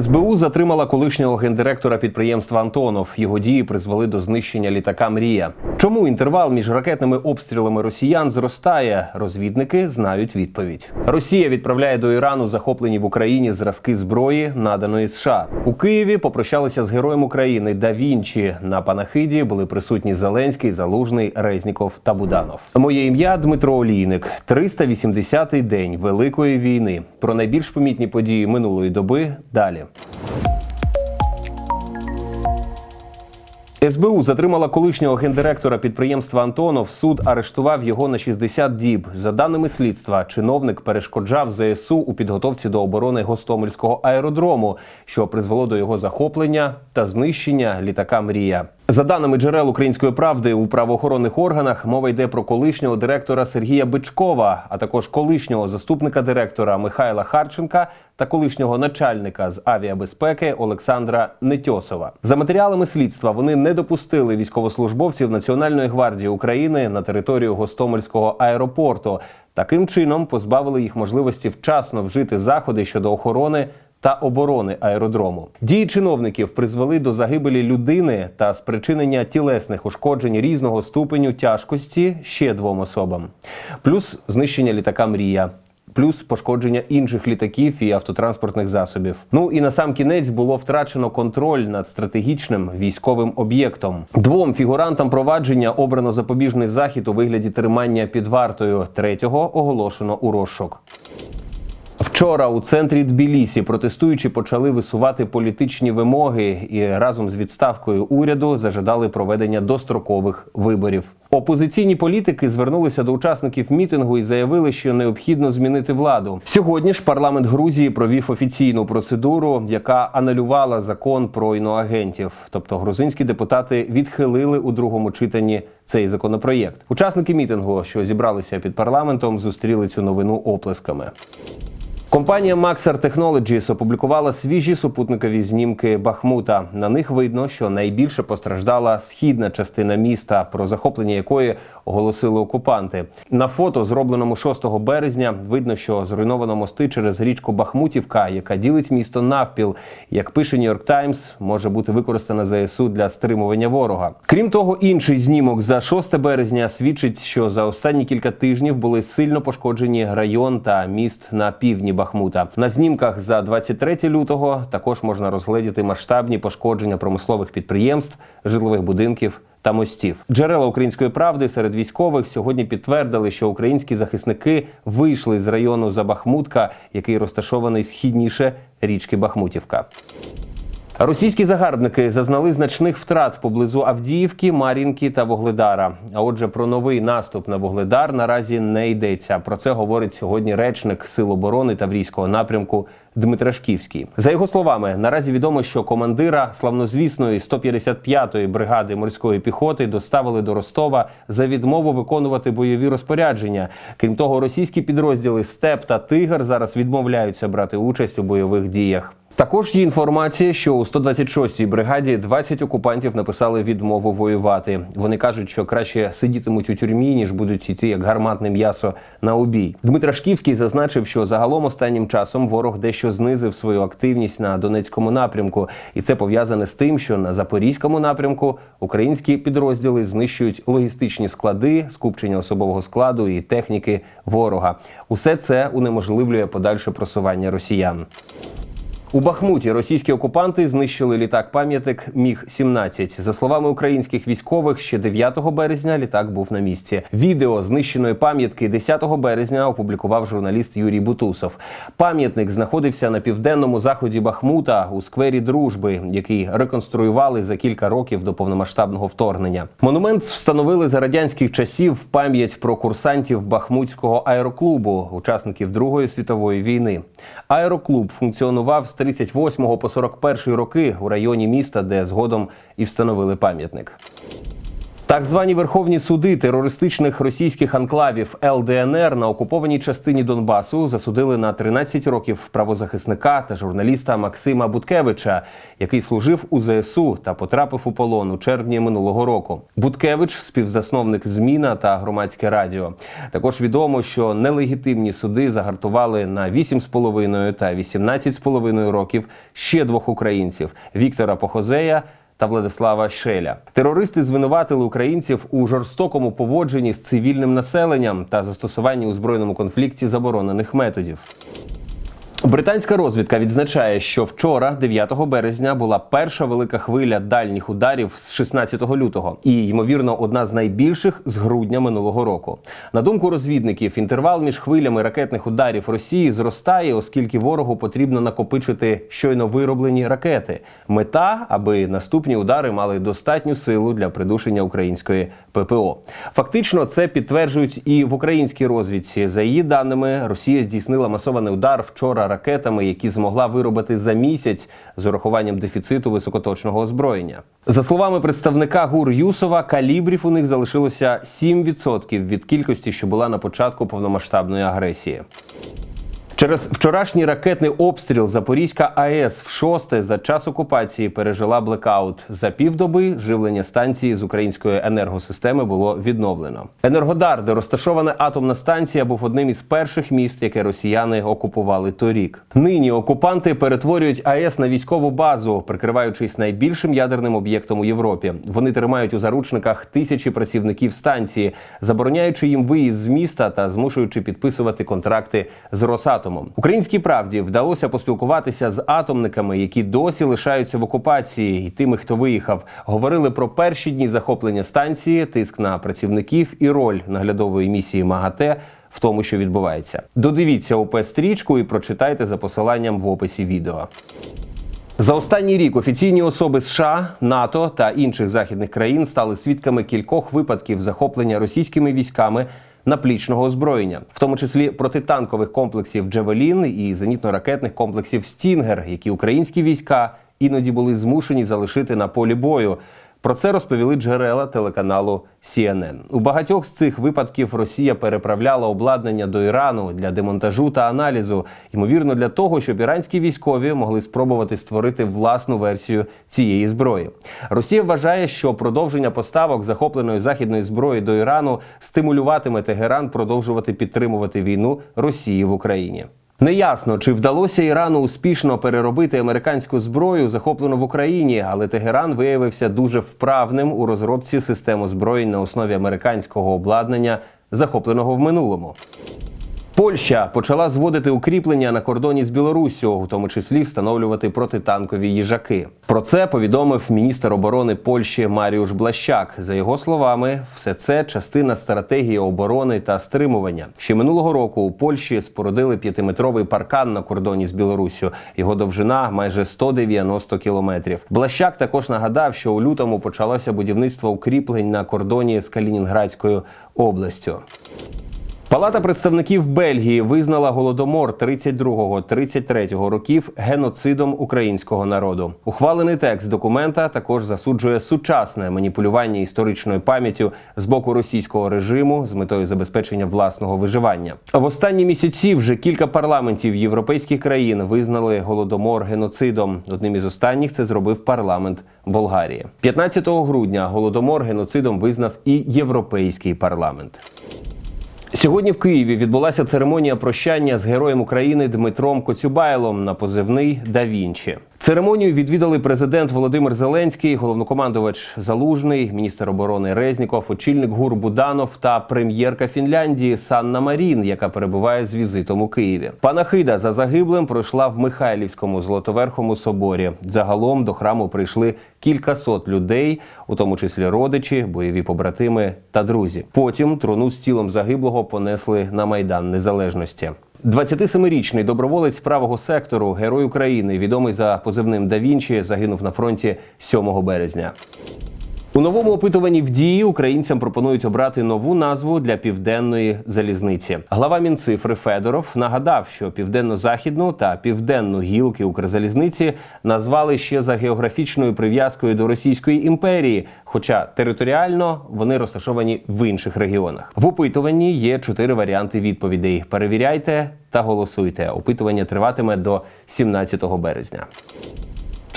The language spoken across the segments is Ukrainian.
СБУ затримала колишнього гендиректора підприємства Антонов. Його дії призвели до знищення літака Мрія. Чому інтервал між ракетними обстрілами росіян зростає? Розвідники знають відповідь. Росія відправляє до Ірану захоплені в Україні зразки зброї, наданої США. У Києві попрощалися з героєм України Да Вінчі. На панахиді були присутні Зеленський, Залужний, Резніков та Буданов. Моє ім'я Дмитро Олійник. 380-й день Великої війни. Про найбільш помітні події минулої доби далі. СБУ затримала колишнього гендиректора підприємства Антонов. Суд арештував його на 60 діб. За даними слідства, чиновник перешкоджав ЗСУ у підготовці до оборони Гостомельського аеродрому, що призвело до його захоплення та знищення літака Мрія. За даними джерел української правди у правоохоронних органах, мова йде про колишнього директора Сергія Бичкова, а також колишнього заступника директора Михайла Харченка та колишнього начальника з авіабезпеки Олександра Нетьосова. За матеріалами слідства вони не допустили військовослужбовців Національної гвардії України на територію Гостомельського аеропорту. Таким чином позбавили їх можливості вчасно вжити заходи щодо охорони та оборони аеродрому. Дії чиновників призвели до загибелі людини та спричинення тілесних ушкоджень різного ступеню тяжкості ще двом особам, плюс знищення літака Мрія. Плюс пошкодження інших літаків і автотранспортних засобів. Ну і на сам кінець було втрачено контроль над стратегічним військовим об'єктом. Двом фігурантам провадження обрано запобіжний захід у вигляді тримання під вартою. Третього оголошено у розшук. Вчора у центрі Тбілісі протестуючі почали висувати політичні вимоги і разом з відставкою уряду зажадали проведення дострокових виборів. Опозиційні політики звернулися до учасників мітингу і заявили, що необхідно змінити владу. Сьогодні ж парламент Грузії провів офіційну процедуру, яка анулювала закон про іноагентів. Тобто грузинські депутати відхилили у другому читанні цей законопроєкт. Учасники мітингу, що зібралися під парламентом, зустріли цю новину оплесками. Компанія Maxar Technologies опублікувала свіжі супутникові знімки Бахмута. На них видно, що найбільше постраждала східна частина міста, про захоплення якої оголосили окупанти. На фото, зробленому 6 березня, видно, що зруйновано мости через річку Бахмутівка, яка ділить місто навпіл. Як пише New York Times, може бути використана ЗСУ для стримування ворога. Крім того, інший знімок за 6 березня свідчить, що за останні кілька тижнів були сильно пошкоджені район та міст на півдні Бахмута. На знімках за 23 лютого також можна розгледіти масштабні пошкодження промислових підприємств, житлових будинків. Та мостів джерела української правди серед військових сьогодні підтвердили, що українські захисники вийшли з району Забахмутка, який розташований східніше річки Бахмутівка. Російські загарбники зазнали значних втрат поблизу Авдіївки, Мар'їнки та Вогледара. А отже, про новий наступ на Вогледар наразі не йдеться. Про це говорить сьогодні речник Сил оборони Таврійського напрямку Дмитрашківський. За його словами, наразі відомо, що командира славнозвісної 155-ї бригади морської піхоти доставили до Ростова за відмову виконувати бойові розпорядження. Крім того, російські підрозділи Степ та Тигр зараз відмовляються брати участь у бойових діях. Також є інформація, що у 126-й бригаді 20 окупантів написали відмову воювати. Вони кажуть, що краще сидітимуть у тюрмі, ніж будуть йти як гарматне м'ясо на обій. Дмитро Шківський зазначив, що загалом останнім часом ворог дещо знизив свою активність на Донецькому напрямку, і це пов'язане з тим, що на Запорізькому напрямку українські підрозділи знищують логістичні склади, скупчення особового складу і техніки ворога. Усе це унеможливлює подальше просування росіян. У Бахмуті російські окупанти знищили літак пам'ятник Міг 17 За словами українських військових, ще 9 березня літак був на місці. Відео знищеної пам'ятки 10 березня опублікував журналіст Юрій Бутусов. Пам'ятник знаходився на південному заході Бахмута у сквері Дружби, який реконструювали за кілька років до повномасштабного вторгнення. Монумент встановили за радянських часів в пам'ять про курсантів Бахмутського аероклубу, учасників Другої світової війни. Аероклуб функціонував з 38 по 41 роки у районі міста, де згодом і встановили пам'ятник. Так звані верховні суди терористичних російських анклавів ЛДНР на окупованій частині Донбасу засудили на 13 років правозахисника та журналіста Максима Буткевича, який служив у ЗСУ та потрапив у полон у червні минулого року. Буткевич співзасновник Зміна та громадське радіо. Також відомо, що нелегітимні суди загартували на 8,5 та 18,5 років ще двох українців Віктора Похозея та Владислава Шеля. Терористи звинуватили українців у жорстокому поводженні з цивільним населенням та застосуванні у збройному конфлікті заборонених методів. Британська розвідка відзначає, що вчора, 9 березня, була перша велика хвиля дальніх ударів з 16 лютого, і ймовірно, одна з найбільших з грудня минулого року. На думку розвідників, інтервал між хвилями ракетних ударів Росії зростає, оскільки ворогу потрібно накопичити щойно вироблені ракети. Мета, аби наступні удари мали достатню силу для придушення української ППО. Фактично, це підтверджують і в українській розвідці. За її даними, Росія здійснила масований удар вчора ракетами, які змогла виробити за місяць з урахуванням дефіциту високоточного озброєння. За словами представника ГУР Юсова, калібрів у них залишилося 7% від кількості, що була на початку повномасштабної агресії. Через вчорашній ракетний обстріл Запорізька АЕС в шосте за час окупації пережила блекаут. За півдоби живлення станції з української енергосистеми було відновлено. Енергодар, де розташована атомна станція, був одним із перших міст, яке росіяни окупували торік. Нині окупанти перетворюють АЕС на військову базу, прикриваючись найбільшим ядерним об'єктом у Європі. Вони тримають у заручниках тисячі працівників станції, забороняючи їм виїзд з міста та змушуючи підписувати контракти з Росатомом. Українській правді вдалося поспілкуватися з атомниками, які досі лишаються в окупації, і тими, хто виїхав, говорили про перші дні захоплення станції, тиск на працівників і роль наглядової місії МАГАТЕ в тому, що відбувається. Додивіться ОП стрічку і прочитайте за посиланням в описі відео. За останній рік офіційні особи США, НАТО та інших західних країн стали свідками кількох випадків захоплення російськими військами наплічного озброєння, в тому числі протитанкових комплексів Джевелін і зенітно-ракетних комплексів Стінгер, які українські війська іноді були змушені залишити на полі бою. Про це розповіли джерела телеканалу CNN. У багатьох з цих випадків Росія переправляла обладнання до Ірану для демонтажу та аналізу, ймовірно, для того, щоб іранські військові могли спробувати створити власну версію цієї зброї. Росія вважає, що продовження поставок захопленої західної зброї до Ірану стимулюватиме Тегеран продовжувати підтримувати війну Росії в Україні. Неясно, чи вдалося Ірану успішно переробити американську зброю, захоплену в Україні, але Тегеран виявився дуже вправним у розробці систем озброєнь на основі американського обладнання, захопленого в минулому. Польща почала зводити укріплення на кордоні з Білоруссю, у тому числі встановлювати протитанкові їжаки. Про це повідомив міністр оборони Польщі Маріуш Блащак. За його словами, все це частина стратегії оборони та стримування. Ще минулого року у Польщі спорудили п'ятиметровий паркан на кордоні з Білоруссю. Його довжина майже 190 кілометрів. Блащак також нагадав, що у лютому почалося будівництво укріплень на кордоні з Калінінградською областю. Палата представників Бельгії визнала голодомор 32-33 років геноцидом українського народу. Ухвалений текст документа також засуджує сучасне маніпулювання історичною пам'яттю з боку російського режиму з метою забезпечення власного виживання. В останні місяці вже кілька парламентів європейських країн визнали голодомор геноцидом. Одним із останніх це зробив парламент Болгарії. 15 грудня голодомор геноцидом визнав і європейський парламент. Сьогодні в Києві відбулася церемонія прощання з героєм України Дмитром Коцюбайлом на позивний Да Вінчі. Церемонію відвідали президент Володимир Зеленський, головнокомандувач Залужний, міністр оборони Резніков, очільник ГУР Буданов та прем'єрка Фінляндії Санна Марін, яка перебуває з візитом у Києві. Панахида за загиблим пройшла в Михайлівському золотоверхому соборі. Загалом до храму прийшли кількасот людей, у тому числі родичі, бойові побратими та друзі. Потім труну з тілом загиблого понесли на майдан незалежності. 27-річний доброволець правого сектору, герой України, відомий за позивним Да Вінчі, загинув на фронті 7 березня. У новому опитуванні в дії українцям пропонують обрати нову назву для південної залізниці. Глава Мінцифри Федоров нагадав, що південно-західну та південну гілки Укрзалізниці назвали ще за географічною прив'язкою до Російської імперії, хоча територіально вони розташовані в інших регіонах. В опитуванні є чотири варіанти відповідей. Перевіряйте та голосуйте. Опитування триватиме до 17 березня.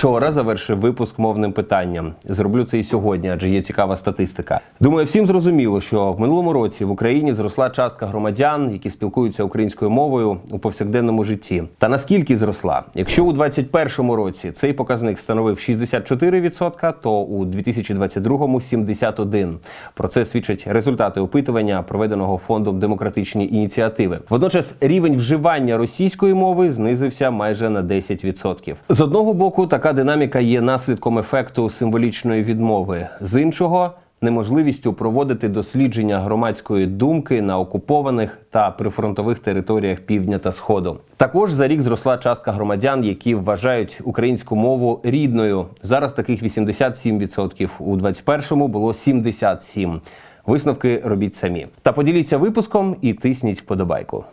Вчора завершив випуск мовним питанням. Зроблю це і сьогодні, адже є цікава статистика. Думаю, всім зрозуміло, що в минулому році в Україні зросла частка громадян, які спілкуються українською мовою у повсякденному житті. Та наскільки зросла? Якщо у 2021 році цей показник становив 64%, то у 2022 – 71%. Про це свідчать результати опитування, проведеного фондом демократичні ініціативи. Водночас рівень вживання російської мови знизився майже на 10%. З одного боку, така динаміка є наслідком ефекту символічної відмови, з іншого неможливістю проводити дослідження громадської думки на окупованих та прифронтових територіях півдня та сходу. Також за рік зросла частка громадян, які вважають українську мову рідною. Зараз таких 87%, у 21-му було 77%. Висновки робіть самі. Та поділіться випуском і тисніть вподобайку.